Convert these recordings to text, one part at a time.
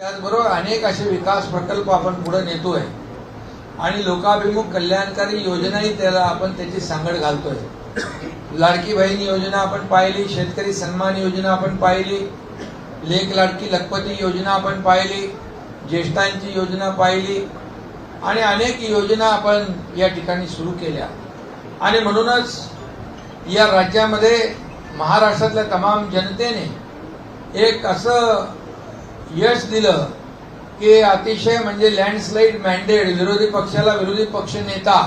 त्याचबरोबर अनेक असे विकास प्रकल्प आपण पुढे नेतोय. आणि लोकाभिमुख कल्याणकारी योजनाही त्याला आपण त्याची सांगड घालतोय. लाडकी बहीण योजना आपण पाहिली शेतकरी सन्मान योजना आपण पाहिली लेख लाडकी लखपती योजना आपण पाहिली ज्येष्ठांची योजना पाहिली आणि अनेक योजना आपण या ठिकाणी सुरू केल्या. आणि म्हणूनच या राज्यामध्ये महाराष्ट्रातल्या तमाम जनतेने एक असं यश दिलं की अतिशय म्हणजे लँडस्लाईड मॅन्डेट विरोधी पक्षाला विरोधी पक्ष नेता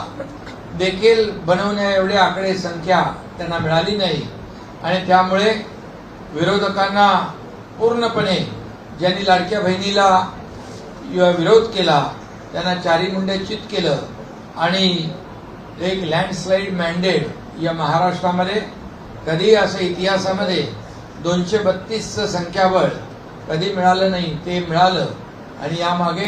देखील बनवण्या एवढे आकडे संख्या त्यांना मिळाली नाही. आणि त्यामुळे विरोधकांना पूर्णपणे ज्यांनी लाडक्या बहिणीला विरोध केला त्यांना चारी मुंड्याचित केलं आणि एक लँडस्लाईड मॅन्डेट या महाराष्ट्रामध्ये कधी असं इतिहासामध्ये दोनशे बत्तीसचं संख्याबळ कधी मिळालं नाही ते मिळालं. आणि यामागे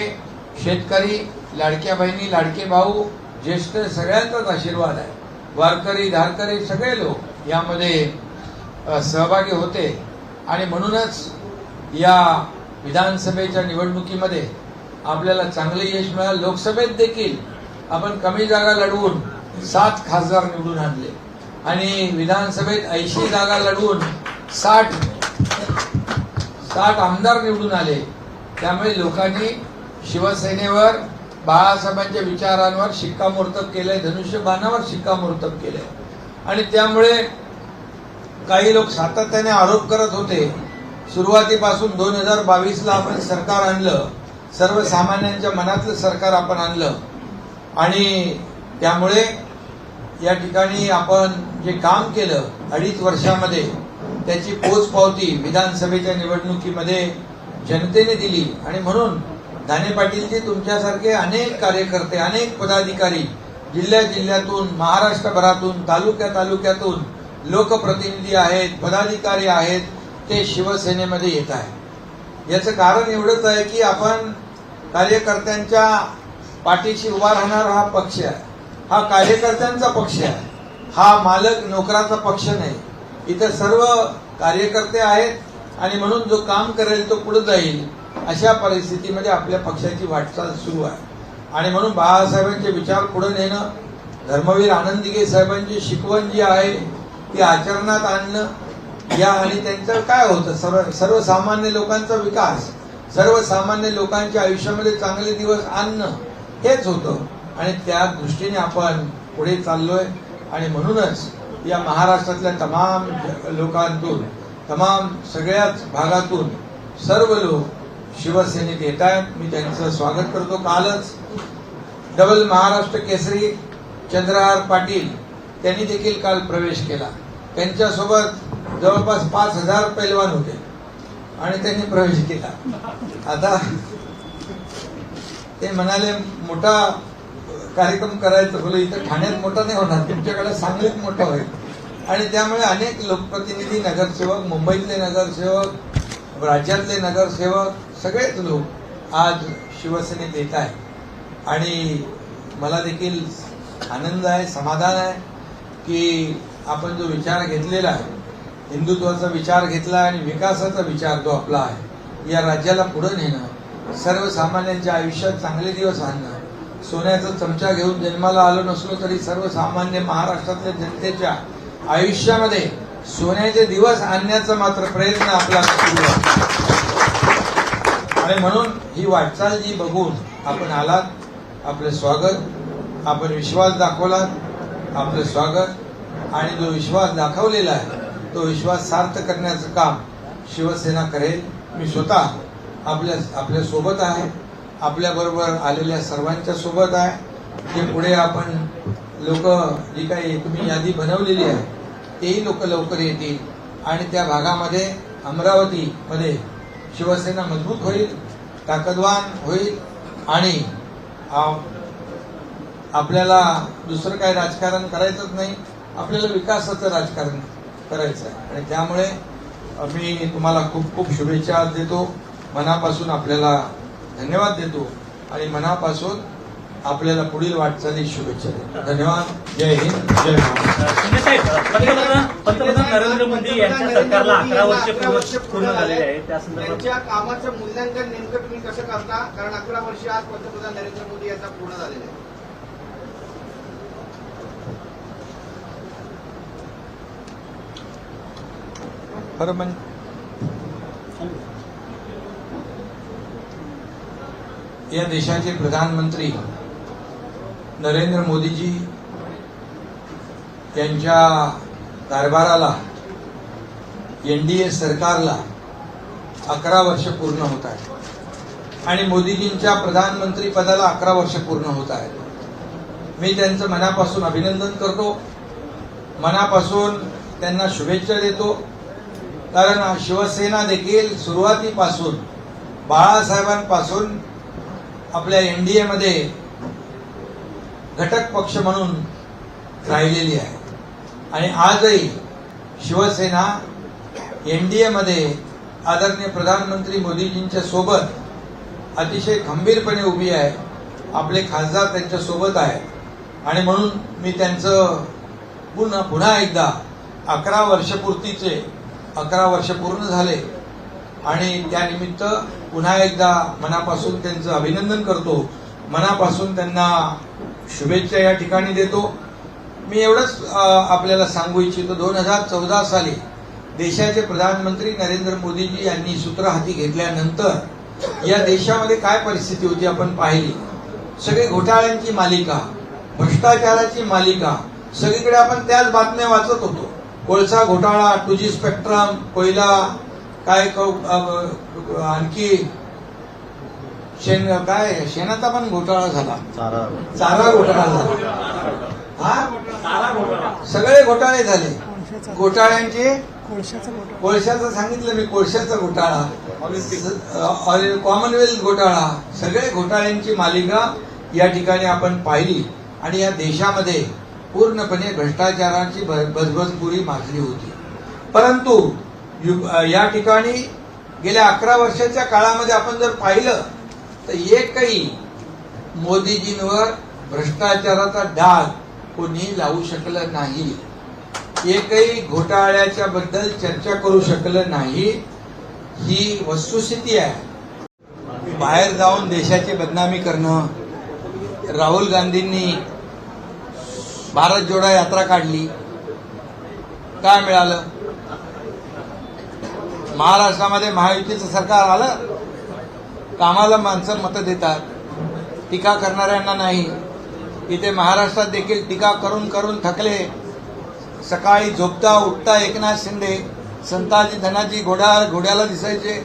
शेतकरी लाडक्या बहिणी लाडके भाऊ ज्येष्ठ सगळ्यांचाच आशीर्वाद आहे. वारकरी धारकरी सगळे लोक यामध्ये सहभागी होते. आणि म्हणूनच या विधानसभेच्या निवडणुकीमध्ये आपल्याला चांगले यश मिळालं. लोकसभेत देखील आपण कमी जागा लढवून सात खासदार निवडून आणले. आणि विधानसभेत ऐंशी जागा लढवून साठ साठ आमदार निवडून आले. त्यामुळे लोकांनी शिवसेनेवर बाळासाहेबांच्या विचारांवर शिक्कामोर्तब केलंय धनुष्यबाणावर शिक्कामोर्तब केलंय. आणि त्यामुळे काही लोक सातत्याने आरोप करत होते. सुरुवातीपासून दोन हजार बावीसला आपण सरकार आणलं. सर्वसामान्यांच्या मनातलं सरकार आपण आणलं. आणि त्यामुळे या ठिकाणी आपण जे काम केलं अडीच वर्षामध्ये त्याची पोचपावती विधानसभेच्या निवडणुकीमध्ये जनतेने दिली. आणि म्हणून दाने पाटीलजी तुमच्यासारखे अनेक कार्यकर्ते अनेक पदाधिकारी जिल्ह्या जिल्ह्यातून महाराष्ट्रभरातून तालुक्या तालुक्यातून लोकप्रतिनिधी आहेत पदाधिकारी आहेत ते शिवसेनेमध्ये येत आहे याचं कारण एवढंच आहे की आपण कार्यकर्त्यांच्या पाठीशी उभा राहणारा हा पक्ष आहे. हा कार्यकर्त्यांचा पक्ष आहे. हा मालक नोकराचा पक्ष नाही. इथं सर्व कार्यकर्ते आहेत आणि म्हणून जो काम करेल तो पुढे जाईल अशा परिस्थितीमध्ये आपल्या पक्षाची वाटचाल सुरू आहे. आणि म्हणून बाळासाहेबांचे विचार पुढे नेणं धर्मवीर आनंदीगे साहेबांची शिकवण जी आहे ती आचरणात आणणं या आणि त्यांचं काय होतं? सर्व सर्वसामान्य लोकांचा विकास सर्वसामान्य लोकांच्या आयुष्यामध्ये चांगले दिवस आणणं हेच होतं. आणि त्या दृष्टीने आपण पुढे चाललोय. आणि म्हणूनच या महाराष्ट्रातल्या तमाम लोकांतून तमाम सगळ्याच भागातून सर्व लोक शिवसेनेत येत आहेत. मी त्यांचं स्वागत करतो. कालच डबल महाराष्ट्र केसरी चंद्रहार पाटील त्यांनी देखील काल प्रवेश केला. त्यांच्यासोबत जवळपास पाच हजार पैलवान होते आणि त्यांनी प्रवेश केला. आता ते म्हणाले मोठा कार्यक्रम करायचं बोल इथं ठाण्यात मोठा नाही होणार तुमच्याकडे सांगलीत मोठा होईल. आणि त्यामुळे अनेक लोकप्रतिनिधी नगरसेवक मुंबईतले नगरसेवक राज्यातले नगरसेवक सगळेच लोक आज शिवसेनेत येत आहे आणि मला देखील आनंद आहे समाधान आहे की आपण जो विचार घेतलेला आहे हिंदुत्वाचा विचार घेतला आणि विकासाचा विचार जो आपला आहे या राज्याला पुढे नेणं सर्वसामान्यांच्या आयुष्यात चांगले दिवस आणणं सोन्याचा चमचा घेऊन जन्माला आलो नसलो तरी सर्वसामान्य महाराष्ट्रातल्या जनतेच्या आयुष्यामध्ये सोन्याचे दिवस आणण्याचा मात्र प्रयत्न आपला सुरू आहे. आणि म्हणून ही वाटचाल जी बघून आपण आलात आपलं स्वागत आपण विश्वास दाखवलात आपलं स्वागत. आणि जो विश्वास दाखवलेला आहे तो विश्वास सार्थ करण्याचं काम शिवसेना करेल. मी स्वतः आपल्या आपल्यासोबत आहे. आपल्या बरोबर आलेल्या सर्वांच्या सोबत आहे. जे पुढे आपण लोक जी काही तुम्ही यादी बनवलेली आहे तेही लोक लवकर येतील. आणि त्या भागामध्ये अमरावतीमध्ये शिवसेना मजबूत होईल ताकदवान होईल आणि आपल्याला दुसरं काही राजकारण करायचंच नाही. आपल्याला विकासाचं राजकारण करायचं आहे आणि त्यामुळे मी तुम्हाला खूप खूप शुभेच्छा देतो. मनापासून आपल्याला धन्यवाद देतो आणि मनापासून आपल्याला पुढील वाटचाली शुभेच्छा देतो. धन्यवाद. जय हिंद. जय पंतप्रधान पंतप्रधान नरेंद्र मोदी यांच्या सरकारला अकरा वर्ष पूर्ण झालेले आहे. त्या संदर्भात त्यांच्या कामाचं मूल्यांकन नेमकं तुम्ही कसं करता? कारण अकरा वर्ष आज पंतप्रधान नरेंद्र मोदी यांचा पूर्ण झालेले आहे खरं म्हणजे या देशाचे प्रधानमंत्री नरेंद्र मोदीजी यांच्या कारभाराला एनडीए सरकारला अकरा वर्ष पूर्ण होत आहेत. आणि मोदीजींच्या प्रधानमंत्री पदाला अकरा वर्ष पूर्ण होत आहेत. मी त्यांचं मनापासून अभिनंदन करतो. मनापासून त्यांना शुभेच्छा देतो. कारण शिवसेना देखील सुरुवातीपासून बाळासाहेबांपासून आपल्या एनडीए मध्ये घटक पक्ष म्हणून राहिलेली आहे. आणि आजही शिवसेना एनडीए मध्ये आदरणीय प्रधानमंत्री मोदीजींच्या सोबत अतिशय खंबीरपणे उभी आहे. आपले खासदार त्यांच्यासोबत आहेत. आणि म्हणून मी त्यांचं पुन्हा पुन्हा एकदा अकरा वर्षपूर्तीचे अकरा वर्ष पूर्ण झाले. आणि त्यानिमित्त पुन्हा एकदा मनापासून त्यांचं अभिनंदन करतो. मनापासून त्यांना शुभेच्छा या ठिकाणी देतो. मी एवढंच आपल्याला सांगू इच्छितो. दोन हजार चौदा साली देशाचे प्रधानमंत्री नरेंद्र मोदीजी यांनी सूत्र हाती घेतल्यानंतर या देशामध्ये काय परिस्थिती होती आपण पाहिली. सगळी घोटाळ्यांची मालिका भ्रष्टाचाराची मालिका सगळीकडे आपण त्याच बातम्या वाचत होतो. कोळसा घोटाळा टू जी स्पेक्ट्रम कोयला काय आणखी शेण काय शेणाचा पण घोटाळा झाला. चारा. घोटाळा झाला. हा? सगळे घोटाळे झाले. घोटाळ्यांचे? कोळशाचं सांगितलं मी कोळशाचा घोटाळा. कॉमनवेल्थ घोटाळा. सगळे घोटाळ्यांची मालिका या ठिकाणी आपण पाहिली आणि या देशामध्ये पूर्णपणे भ्रष्टाचाराची भ- भसभसपुरी माजली होती. परंतु या ठिकाणी गेल्या अकरा वर्षाच्या काळामध्ये आपण जर पाहिलं तर एकही मोदीजींवर भ्रष्टाचाराचा डाग कोणी लावू शकलं नाही. एकही घोटाळ्याच्या बद्दल चर्चा करू शकलं नाही. ही वस्तुस्थिती आहे. बाहेर जाऊन देशाची बदनामी करणं. राहुल गांधींनी भारत जोडा यात्रा काढली. काय मिळालं? महाराष्ट्रामध्ये महायुतीचं सरकार आलं कामाला माणसं मतं देतात. टीका करणाऱ्यांना नाही. इथे महाराष्ट्रात देखील टीका करून करून थकले. सकाळी झोपता उठता एकनाथ शिंदे संताजी धनाजी घोडा घोड्याला दिसायचे.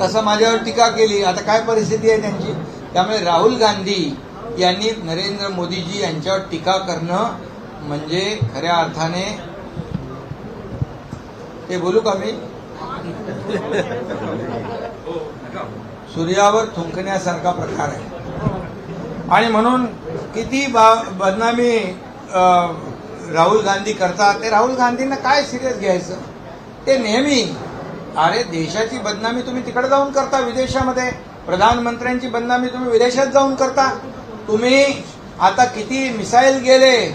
तसं माझ्यावर टीका केली. आता काय परिस्थिती आहे त्यांची? त्यामुळे राहुल गांधी यांनी नरेंद्र मोदीजी यांच्यावर टीका करणं म्हणजे खऱ्या अर्थाने ते बोलू का मी? सूर्यावर थुंकण्यासारखा प्रकार आहे. आणि म्हणून किती बा- बदनामी राहुल गांधी करतात ते राहुल गांधींना काय सिरियस घ्यायचं? ते नेहमी अरे देशाची बदनामी तुम्ही तिकडे जाऊन करता विदेशामध्ये प्रधानमंत्र्यांची बदनामी तुम्ही विदेशात जाऊन करता. तुम्ही आता किती मिसाईल गेले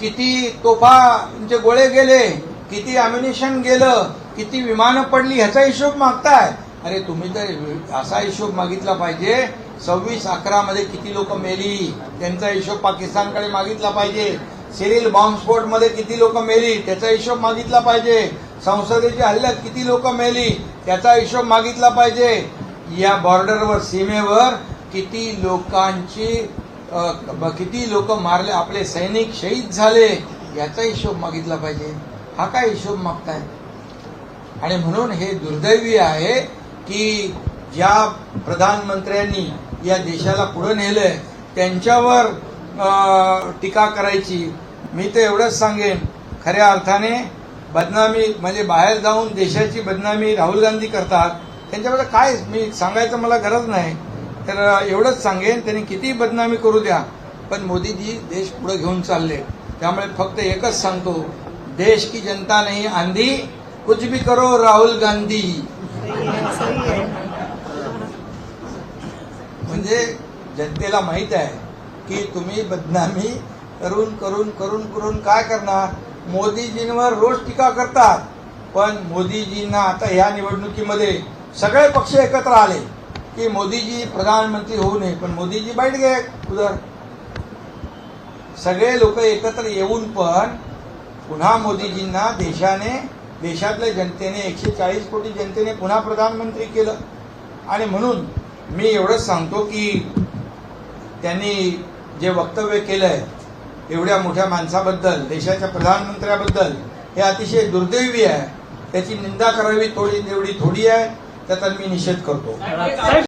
किती तोफांचे गोळे गेले किती अम्युनिशन गेलं किती विमानं पडली ह्याचा हिशोब मागताय. अरे तुम्ही तर असा हिशोब मागितला पाहिजे. सव्वीस अकरा मध्ये किती लोक मेली त्यांचा हिशोब पाकिस्तानकडे मागितला पाहिजे. सिरिल बॉम्बस्फोटमध्ये किती लोक मेली त्याचा हिशोब मागितला पाहिजे. संसदेच्या हल्ल्यात किती लोक मेली त्याचा हिशोब मागितला पाहिजे. या बॉर्डरवर सीमेवर किती लोकांची किती लोक मारले आपले सैनिक शहीद झाले याचा हिशोब मागितला पाहिजे. हा काय हिशोब मागताय? आणि म्हणून हे दुर्दैवी आहे की ज्या प्रधानमंत्र्यांनी या देशाला पुढे नेलंय त्यांच्यावर टीका करायची. मी तर एवढंच सांगेन. खऱ्या अर्थाने बदनामी म्हणजे बाहेर जाऊन देशाची बदनामी राहुल गांधी करतात त्यांच्याबद्दल काय मी सांगायचं मला गरज नाही. तर एवढंच सांगेन त्यांनी किती बदनामी करू द्या पण मोदीजी देश पुढे घेऊन चालले. त्यामुळे फक्त एकच सांगतो देश की जनता नाही आंधी कुछ भी करो राहुल गांधी। म्हणजे जनतेला माहीत आहे की तुम्ही बदनामी करून करून करून करून काय करणार? मोदीजींवर रोज टीका करतात. पण मोदीजींना आता ह्या निवडणुकीमध्ये सगळे पक्ष एकत्र आले की मोदीजी प्रधानमंत्री होऊ नये. पण मोदीजी बैठ गे उधर. सगळे लोक एकत्र येऊन पण पुन्हा मोदीजींना देशाने देशातल्या जनतेने एकशे चाळीस कोटी जनतेने पुन्हा प्रधानमंत्री केलं. आणि म्हणून मी एवढंच सांगतो की त्यांनी जे वक्तव्य केलंय एवढ्या मोठ्या माणसाबद्दल देशाच्या प्रधानमंत्र्याबद्दल हे अतिशय दुर्दैवी आहे. त्याची निंदा करावी थोडी तेवढी थोडी आहे. त्याचा मी निषेध करतो.